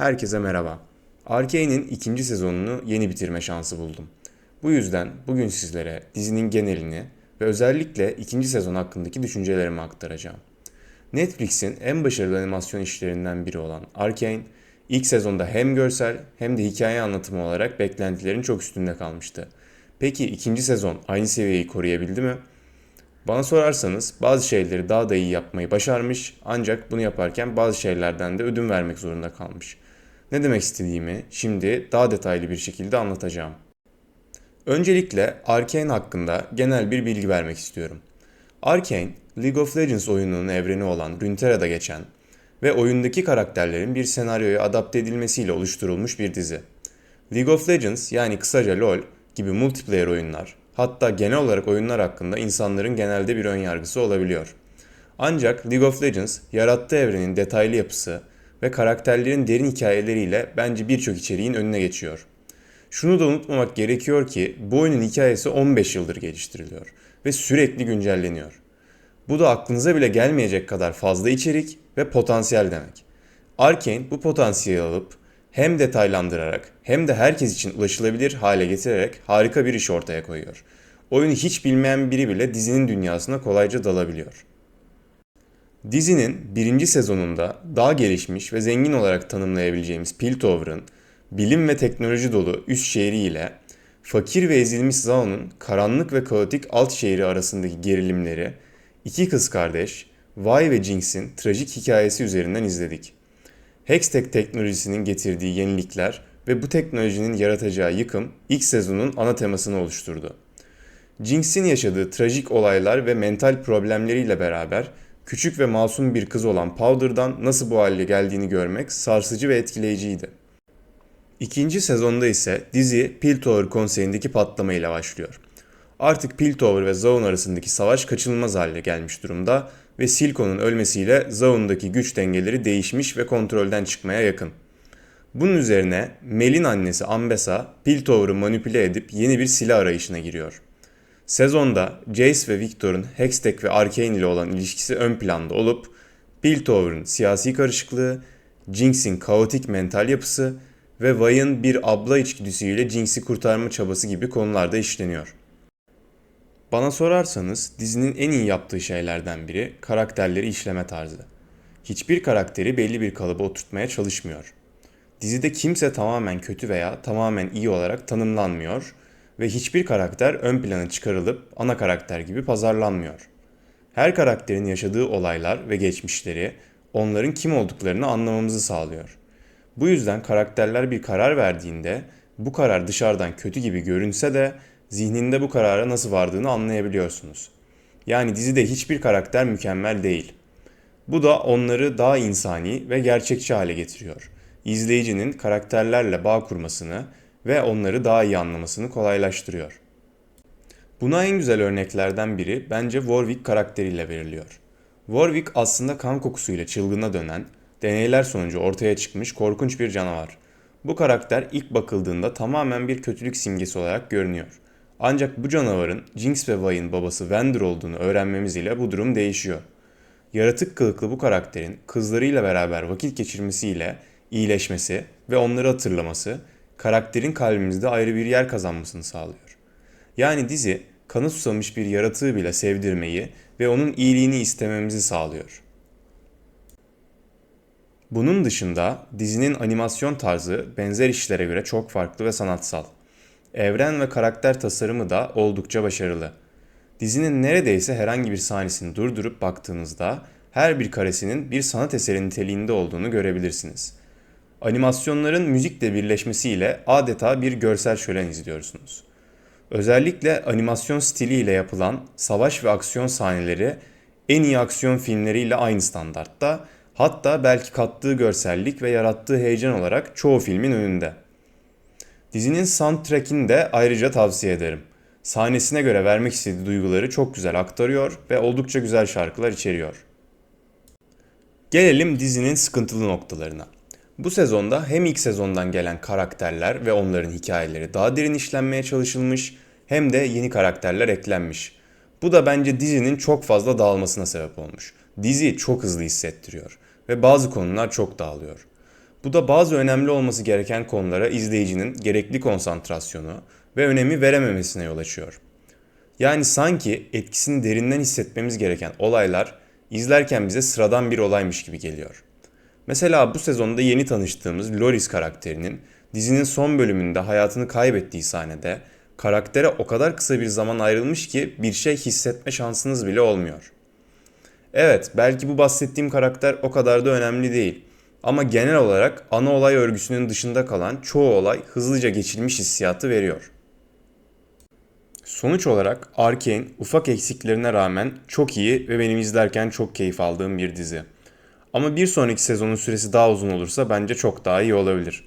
Herkese merhaba. Arcane'in ikinci sezonunu yeni bitirme şansı buldum. Bu yüzden bugün sizlere dizinin genelini ve özellikle ikinci sezon hakkındaki düşüncelerimi aktaracağım. Netflix'in en başarılı animasyon işlerinden biri olan Arcane, ilk sezonda hem görsel hem de hikaye anlatımı olarak beklentilerin çok üstünde kalmıştı. Peki ikinci sezon aynı seviyeyi koruyabildi mi? Bana sorarsanız bazı şeyleri daha da iyi yapmayı başarmış ancak bunu yaparken bazı şeylerden de ödün vermek zorunda kalmış. Ne demek istediğimi şimdi daha detaylı bir şekilde anlatacağım. Öncelikle Arkane hakkında genel bir bilgi vermek istiyorum. Arkane, League of Legends oyununun evreni olan Runeterra'da geçen ve oyundaki karakterlerin bir senaryoya adapte edilmesiyle oluşturulmuş bir dizi. League of Legends yani kısaca LoL gibi multiplayer oyunlar, hatta genel olarak oyunlar hakkında insanların genelde bir ön yargısı olabiliyor. Ancak League of Legends yarattığı evrenin detaylı yapısı ve karakterlerin derin hikayeleriyle bence birçok içeriğin önüne geçiyor. Şunu da unutmamak gerekiyor ki bu oyunun hikayesi 15 yıldır geliştiriliyor ve sürekli güncelleniyor. Bu da aklınıza bile gelmeyecek kadar fazla içerik ve potansiyel demek. Arkane bu potansiyeli alıp hem detaylandırarak hem de herkes için ulaşılabilir hale getirerek harika bir iş ortaya koyuyor. Oyunu hiç bilmeyen biri bile dizinin dünyasına kolayca dalabiliyor. Dizinin birinci sezonunda daha gelişmiş ve zengin olarak tanımlayabileceğimiz Piltover'ın bilim ve teknoloji dolu üst şehriyle fakir ve ezilmiş Zaun'un karanlık ve kaotik alt şehri arasındaki gerilimleri iki kız kardeş Vi ve Jinx'in trajik hikayesi üzerinden izledik. Hextech teknolojisinin getirdiği yenilikler ve bu teknolojinin yaratacağı yıkım ilk sezonun ana temasını oluşturdu. Jinx'in yaşadığı trajik olaylar ve mental problemleriyle beraber küçük ve masum bir kız olan Powder'dan nasıl bu hale geldiğini görmek sarsıcı ve etkileyiciydi. İkinci sezonda ise dizi Piltover konseyindeki patlamayla başlıyor. Artık Piltover ve Zaun arasındaki savaş kaçınılmaz hale gelmiş durumda ve Silco'nun ölmesiyle Zaun'daki güç dengeleri değişmiş ve kontrolden çıkmaya yakın. Bunun üzerine Mel'in annesi Ambessa Piltover'ı manipüle edip yeni bir silah arayışına giriyor. Sezonda Jace ve Victor'un Hextech ve Arcane ile olan ilişkisi ön planda olup Piltover'ın siyasi karışıklığı, Jinx'in kaotik mental yapısı ve Vay'ın bir abla içgüdüsüyle Jinx'i kurtarma çabası gibi konularda işleniyor. Bana sorarsanız dizinin en iyi yaptığı şeylerden biri karakterleri işleme tarzı. Hiçbir karakteri belli bir kalıba oturtmaya çalışmıyor. Dizide kimse tamamen kötü veya tamamen iyi olarak tanımlanmıyor ve hiçbir karakter ön plana çıkarılıp ana karakter gibi pazarlanmıyor. Her karakterin yaşadığı olaylar ve geçmişleri onların kim olduklarını anlamamızı sağlıyor. Bu yüzden karakterler bir karar verdiğinde bu karar dışarıdan kötü gibi görünse de zihninde bu karara nasıl vardığını anlayabiliyorsunuz. Yani dizide hiçbir karakter mükemmel değil. Bu da onları daha insani ve gerçekçi hale getiriyor. İzleyicinin karakterlerle bağ kurmasını ve onları daha iyi anlamasını kolaylaştırıyor. Buna en güzel örneklerden biri bence Warwick karakteriyle veriliyor. Warwick aslında kan kokusuyla çılgına dönen, deneyler sonucu ortaya çıkmış korkunç bir canavar. Bu karakter ilk bakıldığında tamamen bir kötülük simgesi olarak görünüyor. Ancak bu canavarın Jinx ve Vay'ın babası Vander olduğunu öğrenmemiz ile bu durum değişiyor. Yaratık kılıklı bu karakterin kızlarıyla beraber vakit geçirmesiyle iyileşmesi ve onları hatırlaması karakterin kalbimizde ayrı bir yer kazanmasını sağlıyor. Yani dizi kanı susamış bir yaratığı bile sevdirmeyi ve onun iyiliğini istememizi sağlıyor. Bunun dışında dizinin animasyon tarzı benzer işlere göre çok farklı ve sanatsal. Evren ve karakter tasarımı da oldukça başarılı. Dizinin neredeyse herhangi bir sahnesini durdurup baktığınızda her bir karesinin bir sanat eseri niteliğinde olduğunu görebilirsiniz. Animasyonların müzikle birleşmesiyle adeta bir görsel şölen izliyorsunuz. Özellikle animasyon stiliyle yapılan savaş ve aksiyon sahneleri en iyi aksiyon filmleriyle aynı standartta, hatta belki kattığı görsellik ve yarattığı heyecan olarak çoğu filmin önünde. Dizinin soundtrack'ini de ayrıca tavsiye ederim. Sahnesine göre vermek istediği duyguları çok güzel aktarıyor ve oldukça güzel şarkılar içeriyor. Gelelim dizinin sıkıntılı noktalarına. Bu sezonda hem ilk sezondan gelen karakterler ve onların hikayeleri daha derin işlenmeye çalışılmış hem de yeni karakterler eklenmiş. Bu da bence dizinin çok fazla dağılmasına sebep olmuş. Dizi çok hızlı hissettiriyor ve bazı konular çok dağılıyor. Bu da bazı önemli olması gereken konulara izleyicinin gerekli konsantrasyonu ve önemi verememesine yol açıyor. Yani sanki etkisini derinden hissetmemiz gereken olaylar izlerken bize sıradan bir olaymış gibi geliyor. Mesela bu sezonda yeni tanıştığımız Loris karakterinin dizinin son bölümünde hayatını kaybettiği sahnede karaktere o kadar kısa bir zaman ayrılmış ki bir şey hissetme şansınız bile olmuyor. Evet, belki bu bahsettiğim karakter o kadar da önemli değil. Ama genel olarak ana olay örgüsünün dışında kalan çoğu olay hızlıca geçilmiş hissiyatı veriyor. Sonuç olarak Arcane ufak eksiklerine rağmen çok iyi ve benim izlerken çok keyif aldığım bir dizi. Ama bir sonraki sezonun süresi daha uzun olursa bence çok daha iyi olabilir.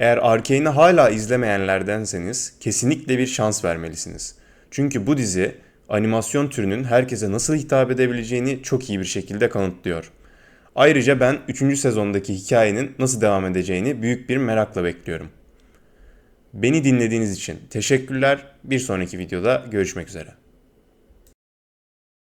Eğer Arcane'i hala izlemeyenlerdenseniz kesinlikle bir şans vermelisiniz. Çünkü bu dizi animasyon türünün herkese nasıl hitap edebileceğini çok iyi bir şekilde kanıtlıyor. Ayrıca ben 3. sezondaki hikayenin nasıl devam edeceğini büyük bir merakla bekliyorum. Beni dinlediğiniz için teşekkürler. Bir sonraki videoda görüşmek üzere.